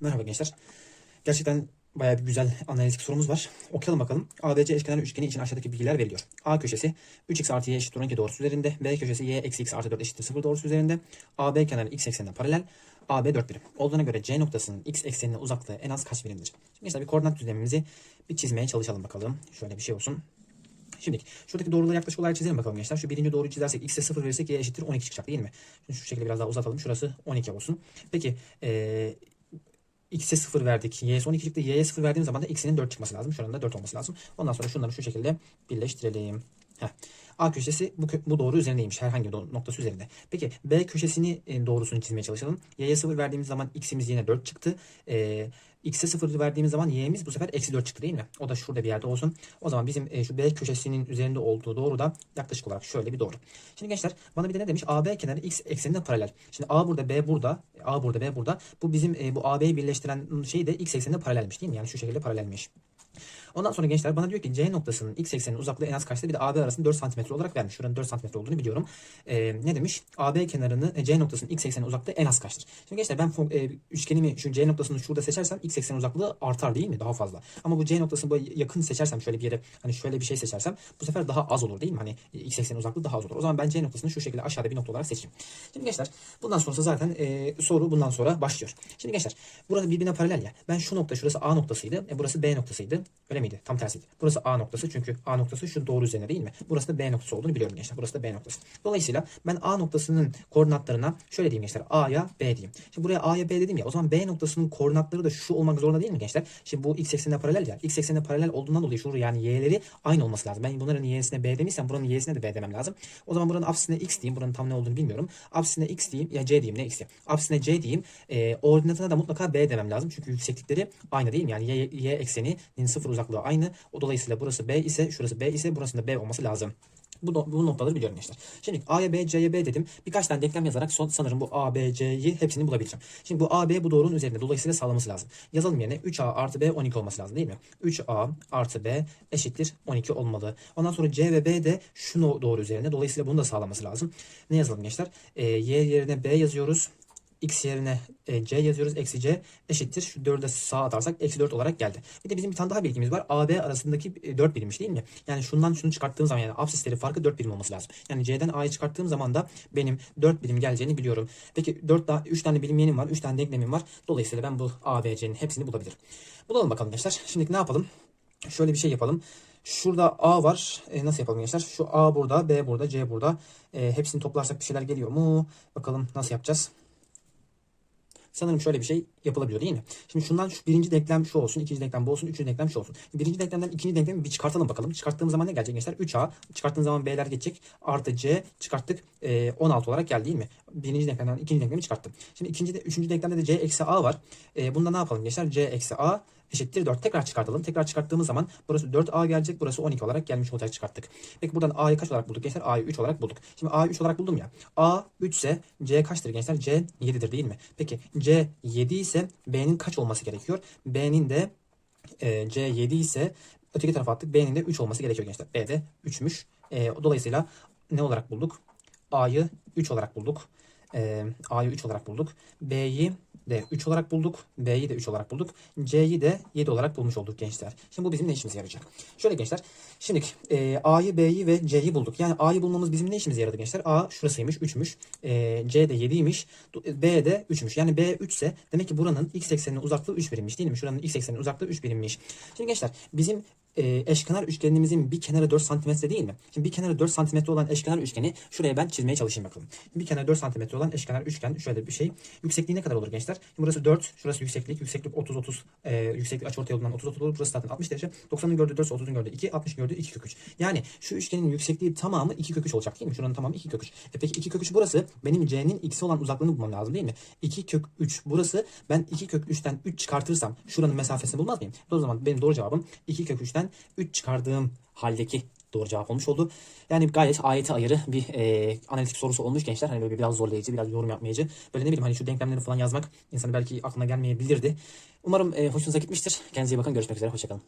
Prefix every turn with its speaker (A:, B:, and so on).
A: Merhaba gençler. Gerçekten bayağı bir güzel analitik sorumuz var. Okuyalım bakalım. ABC eşkenar üçgeni için aşağıdaki bilgiler veriliyor. A köşesi 3x artı y eşittir 12 doğrusu üzerinde. B köşesi y eksi x artı 4 eşittir 0 doğrusu üzerinde. AB kenarı x eksenine paralel. AB 4 birim. Olduğuna göre C noktasının x eksenine uzaklığı en az kaç birimdir? Şimdi gençler bir koordinat düzlemimizi bir çizmeye çalışalım bakalım. Şöyle bir şey olsun. Şimdi şuradaki doğruları yaklaşık olarak çizelim bakalım gençler. Şu birinci doğruyu çizersek x'e 0 verirsek y eşittir 12 çıkacak değil mi? Şimdi şu şekilde biraz daha uzatalım. Şurası 12 olsun. Peki eee x'e 0 verdik. y'ye 12 çıktı. y'ye 0 verdiğimiz zaman da x'inin 4 çıkması lazım. Şuranın da 4 olması lazım. Ondan sonra şunları şu şekilde birleştirelim. Heh. A köşesi bu, bu doğru üzerindeymiş. Herhangi bir noktası üzerinde. Peki B köşesini e, doğrusunu çizmeye çalışalım. Y'ye 0 verdiğimiz zaman x'imiz yine 4 çıktı. E, x'e 0 verdiğimiz zaman y'miz bu sefer eksi 4 çıktı değil mi? O da şurada bir yerde olsun. O zaman bizim e, şu B köşesinin üzerinde olduğu doğru da yaklaşık olarak şöyle bir doğru. Şimdi gençler bana bir de ne demiş? AB kenarı x eksenine paralel. Şimdi A burada B burada. A burada B burada. Bu bizim e, bu AB'yi birleştiren şey de x eksenine paralelmiş değil mi? Yani şu şekilde paralelmiş. Ondan sonra gençler bana diyor ki C noktasının x ekseninin uzaklığı en az kaçtır? Bir de AB arasında 4 cm olarak vermiş. Şuranın 4 cm olduğunu biliyorum. Ee, ne demiş? AB kenarını e, C noktasının x ekseninin uzaklığı en az kaçtır? Şimdi gençler ben e, üçgenimi şu C noktasını şurada seçersem x eksenin uzaklığı artar değil mi? Daha fazla. Ama bu C noktasını böyle yakın seçersem şöyle bir yere hani şöyle bir şey seçersem bu sefer daha az olur değil mi? Hani e, x eksenin uzaklığı daha az olur. O zaman ben C noktasını şu şekilde aşağıda bir nokta olarak seçeyim. Şimdi gençler bundan sonrası zaten e, soru bundan sonra başlıyor. Şimdi gençler burada birbirine paralel ya. Ben şu nokta şurası A noktasıydı. E, burası B noktasıydı. Öyle miydi? Tam tersiydi. Burası A noktası çünkü A noktası şu doğru üzerine değil mi? Burası da B noktası olduğunu biliyorum gençler. Burası da B noktası. Dolayısıyla ben A noktasının koordinatlarına şöyle diyeyim gençler. A'ya B diyeyim. Şimdi buraya A'ya B dedim ya. O zaman B noktasının koordinatları da şu olmak zorunda değil mi gençler? Şimdi bu x eksenine paralel ya. X eksenine paralel olduğundan dolayı şu yani y'leri aynı olması lazım. Ben bunların y'sine B demişsem buranın y'sine de B demem lazım. O zaman buranın apsisine x diyeyim. Buranın tam ne olduğunu bilmiyorum. Apsisine x diyeyim. Ya C diyeyim. Ne x diyeyim. Apsisine C diyeyim. E, ordinatına da mutlaka B demem lazım. Çünkü yükseklikleri aynı değil mi? Yani y, y ekseninin sıfır uzaklığı aynı. O dolayısıyla burası B ise şurası B ise burasında B olması lazım. Bu, bu noktaları biliyorum gençler. Şimdi A'ya B, C'ye B dedim. Birkaç tane denklem yazarak son, sanırım bu A, B, C'yi hepsini bulabileceğim. Şimdi bu A, B bu doğrunun üzerinde. Dolayısıyla sağlaması lazım. Yazalım yerine 3A artı B 12 olması lazım değil mi? 3A artı B eşittir 12 olmalı. Ondan sonra C ve B de şu no- doğru üzerinde. Dolayısıyla bunu da sağlaması lazım. Ne yazalım gençler? Ee, y yerine B yazıyoruz x yerine e, c yazıyoruz. Eksi c eşittir. Şu 4'e sağa atarsak eksi 4 olarak geldi. Bir de bizim bir tane daha bilgimiz var. AB arasındaki e, 4 birimmiş değil mi? Yani şundan şunu çıkarttığım zaman yani absisleri farkı 4 birim olması lazım. Yani c'den a'yı çıkarttığım zaman da benim 4 birim geleceğini biliyorum. Peki 4 daha 3 tane bilim yenim var. 3 tane denklemim var. Dolayısıyla ben bu ABC'nin hepsini bulabilirim. Bulalım bakalım gençler. Şimdi ne yapalım? Şöyle bir şey yapalım. Şurada A var. E, nasıl yapalım gençler? Şu A burada, B burada, C burada. E, hepsini toplarsak bir şeyler geliyor mu? Bakalım nasıl yapacağız? Sanırım şöyle bir şey yapılabiliyor değil mi? Şimdi şundan şu birinci denklem şu olsun, ikinci denklem bu olsun, üçüncü denklem şu olsun. Birinci denklemden ikinci denklemi bir çıkartalım bakalım. Çıkarttığımız zaman ne gelecek gençler? 3A. Çıkarttığım zaman B'ler geçecek. Artı C çıkarttık. E, 16 olarak geldi değil mi? Birinci denklemden ikinci denklemi çıkarttım. Şimdi ikinci de, üçüncü denklemde de C eksi A var. E, bunda ne yapalım gençler? C eksi A eşittir 4. Tekrar çıkartalım. Tekrar çıkarttığımız zaman burası 4A gelecek. Burası 12 olarak gelmiş olacak çıkarttık. Peki buradan A'yı kaç olarak bulduk gençler? A'yı 3 olarak bulduk. Şimdi A'yı 3 olarak buldum ya. A 3 ise C kaçtır gençler? C 7'dir değil mi? Peki C 7 ise B'nin kaç olması gerekiyor? B'nin de e, C 7 ise öteki tarafa attık. B'nin de 3 olması gerekiyor gençler. B de 3'müş. E, dolayısıyla ne olarak bulduk? A'yı 3 olarak bulduk. E, A'yı 3 olarak bulduk. B'yi de 3 olarak bulduk. B'yi de 3 olarak bulduk. C'yi de 7 olarak bulmuş olduk gençler. Şimdi bu bizim ne işimize yarayacak? Şöyle gençler. Şimdi e, A'yı, B'yi ve C'yi bulduk. Yani A'yı bulmamız bizim ne işimize yaradı gençler? A şurasıymış 3'müş. E, C de 7'ymiş. B de 3'müş. Yani B 3 ise demek ki buranın x ekseninin uzaklığı 3 birimmiş değil mi? Şuranın x ekseninin uzaklığı 3 birimmiş. Şimdi gençler bizim e, eşkenar üçgenimizin bir kenarı 4 santimetre değil mi? Şimdi bir kenarı 4 santimetre olan eşkenar üçgeni şuraya ben çizmeye çalışayım bakalım. Bir kenarı 4 santimetre olan eşkenar üçgen şöyle bir şey. Yüksekliği ne kadar olur gençler? Şimdi burası 4, şurası yükseklik. Yükseklik 30 30 e, yükseklik açıortay yolundan 30 30 olur. Burası zaten 60 derece. 90'ın gördüğü 4, 30'un gördüğü 2, 60'ın gördüğü 2 kök 3. Yani şu üçgenin yüksekliği tamamı 2 kök 3 olacak değil mi? Şuranın tamamı 2 kök 3. E peki 2 kök 3 burası benim C'nin x'e olan uzaklığını bulmam lazım değil mi? 2 kök 3 burası ben 2 kök 3'ten 3 çıkartırsam şuranın mesafesini bulmaz mıyım? O zaman benim doğru cevabım 2 kök 3'ten 3 çıkardığım haldeki doğru cevap olmuş oldu. Yani gayet ayeti ayırı bir e, analitik sorusu olmuş gençler. Hani böyle biraz zorlayıcı, biraz yorum yapmayıcı. Böyle ne bileyim hani şu denklemleri falan yazmak insanı belki aklına gelmeyebilirdi. Umarım e, hoşunuza gitmiştir. Kendinize iyi bakın. Görüşmek üzere. Hoşçakalın.